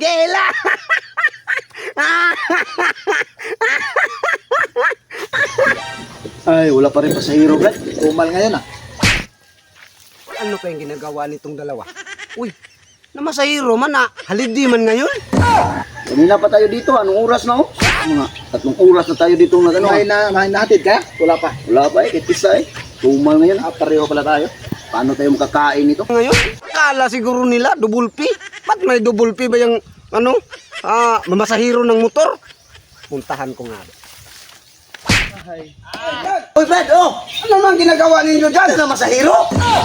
Gela! Ay, wala pa rin pasahero, Brad. Umal ngayon ah. ano kayang ginagawa nitong dalawa? Uy, namasahiro man na. Halidi man ngayon. Kanina pa tayo dito, anong oras na oh? Mga tatlong oras na tayo dito ano. May na, may natin ka? Wala pa. Wala pa eh, kitisa eh. Umal ngayon, ah, pareho pala tayo. Paano tayo makakain nito? Ngayon, kala siguro nila, double P. Ba't may double P ba yung, ano, ah, mamasahiro ng motor? Puntahan ko nga. Uy, Brad, oh! Ano man ginagawa ninyo dyan? Na masahero?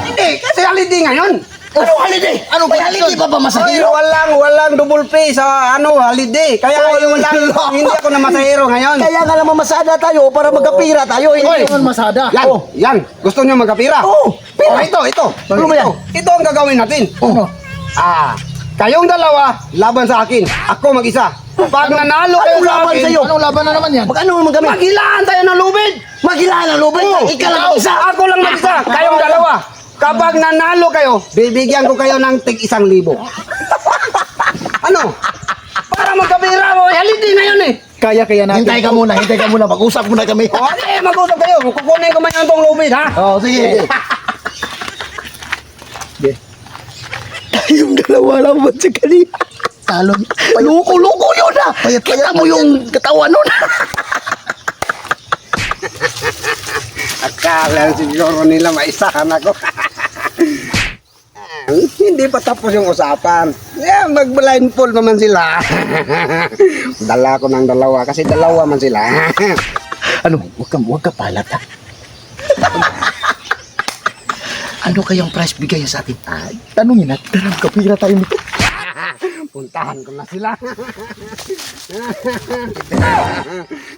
Hindi, kasi holiday ngayon. Anong holiday? Anong May holiday pa ba Ay, masahero? walang, walang double pay sa ano, holiday. Kaya Oh, walang, lolo. hindi ako na masahiro ngayon. Kaya nga naman masada tayo para magkapira tayo. Oy. Hindi Naman masada. Yan, yan. Gusto nyo magkapira? Oh, pira. Oh, ito, ito. Ano? Ito, ito ang gagawin natin. Ano? Ah, kayong dalawa, laban sa akin. Ako mag-isa. Pag nanalo kayo sa laban sa'yo? Anong laban na naman yan? Mag-ano naman kami? maghilaan tayo ng lubid. Magilaan ang lubid. Oh, Ikaw lang isa. Ako lang mag-isa. Kayong dalawa. Kapag nanalo kayo, bibigyan ko kayo ng tig isang libo. ano? Para magkapira mo. Holiday ngayon eh. Kaya kaya natin. Hintay ka muna, hintay ka muna. Mag-usap muna kami. O, eh, mag-usap kayo. Kukunin ko man yung tong lubid, ha? Oh, sige. yung dalawa lang ba sa kanina? Talon. Luko-luko yun ah! Kita mo yung katawan nun. Akala siguro nila maisahan ako. Ah, Hindi pa tapos yung usapan. Yeah, mag-blindfold naman sila. Dala ko ng dalawa kasi dalawa man sila. ano, huwag ka, huwag ka palat ha. ano kayang price bigay sa atin? Ay, tanungin natin. Darang kapira tayo nito. Puntahan ko na sila.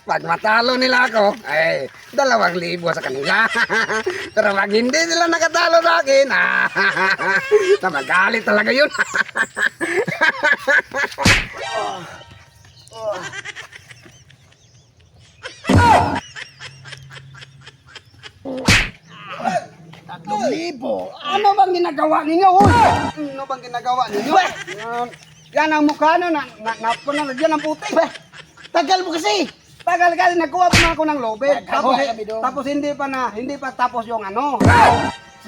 Pag matalo nila ako, ay, dalawang libo sa kanila. Pero pag hindi sila nakatalo sa akin, ah, na magalit talaga yun. Tatlong libo. Ano bang ginagawa ninyo? Uy? Ano bang ginagawa ninyo? Yan, yan ang mukha no, na, na, na, yan ang puti. Tagal mo kasi. Tagal kasi nagkuha pa na ako ng lobet. Tapos, tapos hindi pa na, hindi pa tapos yung ano.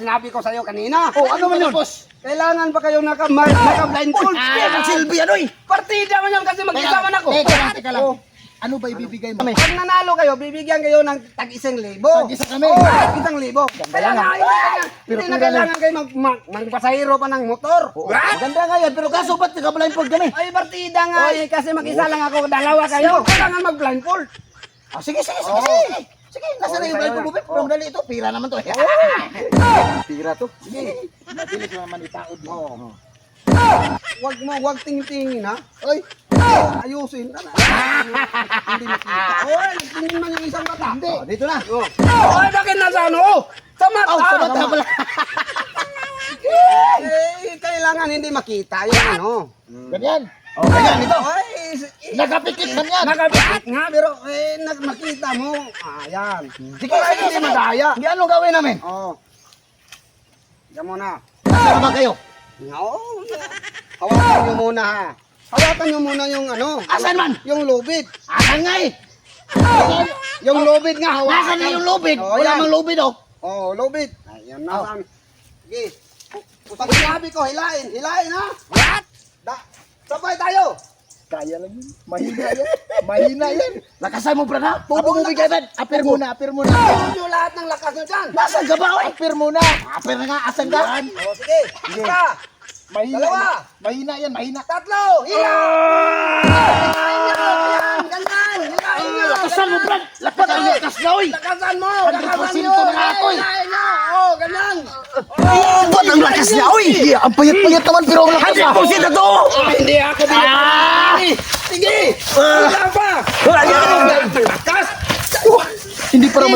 Sinabi ko sa'yo kanina. Oh, ano man yun? Kailangan pa kayo naka, naka blindfold. Kaya ang silbi ano eh. Partida man yun kasi mag-isa man ako. Teka lang, teka lang. Ano ba ibibigay mo? Pag nanalo kayo, bibigyan kayo ng tag-isang libo. Tag-isa kami. Oo, tag-isang libo. Kaya ah. hindi na- Pero hindi na pira kailangan kayo mag, mag, magpasahiro pa ng motor. Maganda nga yan, pero kaso ba't naka-blindfold kami? Ay, partida nga eh, kasi mag-isa lang ako, dalawa kayo. Kailangan mag-blindfold. Oh, sige, sige, sige, sige. Sige, nasa na yung isa blindfold yan. lubid. Pero dali ito, pira naman to. Tira to. Sige. Mabilis naman itaod mo. Oo. Wag mo, wag ting-tingin ha. Oy. Ayusin. Hindi makita. Oy, nagtingin man yung isang mata. Hindi. Oh, dito na. Oh. Oy, bakit nasa ano? Sa mata. Oh, sa mata pala. Eh, kailangan hindi makita yung ano. Ganyan. Oh, ganyan, ito. Eh, Nakapikit man yan. Nakapikit nga, pero eh, nag- makita mo. Ah, yan. Sige, Para sige, hindi madaya. Hindi, anong gawin namin? Oh. Diyan muna. Nasa naman kayo? No. Hawakan nyo muna ha. Hawakan nyo muna yung ano. Asan man? Yung lubid. Asan nga eh? Yung lubid nga, hawakan. Nasaan na yung lubid? Oh, Wala yan. mang lubid oh. Oh, lubid. Ayan na. Oh. Sige. Pag sinabi ko, hilain. Hilain ha. What? Da sabay tayo. Kaya lang yun. Mahina yan. Mahina yan. Lakasan mo, brad ha? Tubo mo bigay man. Apir muna, apir muna. Tuon nyo lahat ng lakas nyo dyan. Nasaan ka ba, oy? Apir muna. Apir na nga, asan ka? Yan. Oh, sige. Mahina. Dalawa. Mahina yan, mahina. Tatlo. Nyo. Ayan. Ganyan. Hilain nyo. Lakasan mo, brad! Lakasan mo, lakas na, oy! Lakasan mo. 100% Lakasan nyo. na nga ako, eh. Hilain nyo. Oh, ganyan. Ba't ang lakas niya, oy? Ang payat-payat naman, pero ang lakas ah! Hindi na to! Ah, hindi ako Ah! Sige. Wala pa. Ang lakas.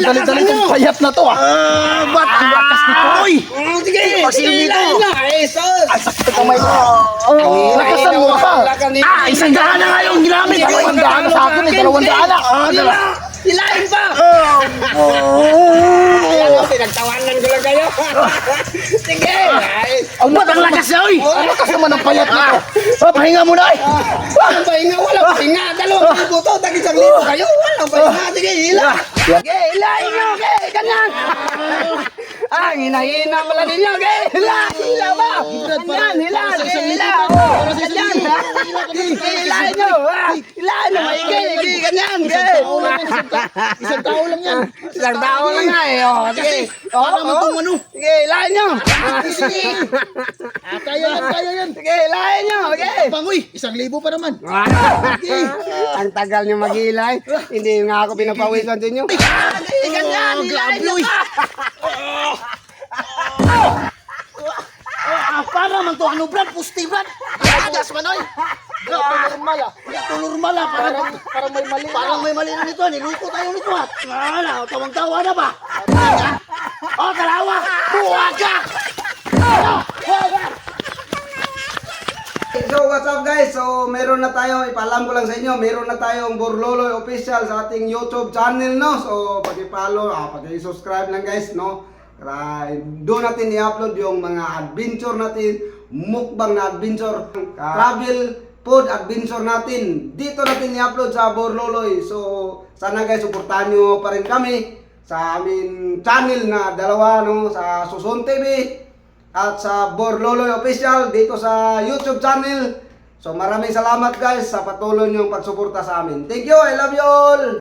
Lakasan ang payat na to ah. Ah, ba't ang lakas nito, oy? Oh, sige. Pagsilbi ko. Eh, sus. Sakto kamay ko. Oh, Lakasan mo pa. Ah, isang daan na nga yung ginamit! Dalawang daan na sa akin eh, dalawang daan na. Ah, dala. Hilain pa. Oh, pinagtawanan ko lang kayo. Sige. Ang lakas niya, oy! Lakas naman ang payat nito. Oh, pahinga muna, oy! Walang pahinga, walang pahinga. Dalawang libo to, tag isang libo kayo. Walang pahinga. Sige, hila. Sige, hilahin nyo. Okay, ganyan. Ang hinahina pala ninyo. Okay, hila. Hila ba? Ganyan, hila. Hila. Oh, Ganyan. Sige, hilahin nyo. ah. Hilahin nyo. Maigi. Ganyan. Isang tao lang yan. Isang tao lang nga eh. Oh, sige. Oh, Para oh. tong ano. Sige, hilahin nyo. Sige. Ah, kaya yan, kaya yan. Sige, hilahin nyo. Okay. Pangoy, isang libo pa naman. Ang tagal niyo maghilay. Hindi nga ako pinapawisan sa inyo. Hindi, ganyan. Oh, Hilahin grabe. Ah, para man to, ano, Brad? Pusti, Brad. Agas man, oy. Ito normal, ah. Ito normal, ah. Parang, parang may mali. Parang may mali na nito. Niluko tayo nito, ah. Wala, tawang-tawa na ba? Oh, dalawa. Buwaga. So what's up guys? So meron na tayo, ipalam ko lang sa inyo, meron na tayong Borloloy official sa ating YouTube channel no. So paki-follow, ah, paki-subscribe lang guys no. Para doon natin i-upload yung mga adventure natin, mukbang na adventure, travel, food adventure natin. Dito natin i-upload sa Borloloy. So sana guys, suportahan nyo pa rin kami sa aming channel na dalawa no, sa Susun TV at sa Borloloy Official dito sa YouTube channel. So maraming salamat guys sa patuloy niyong pagsuporta sa amin. Thank you, I love you all!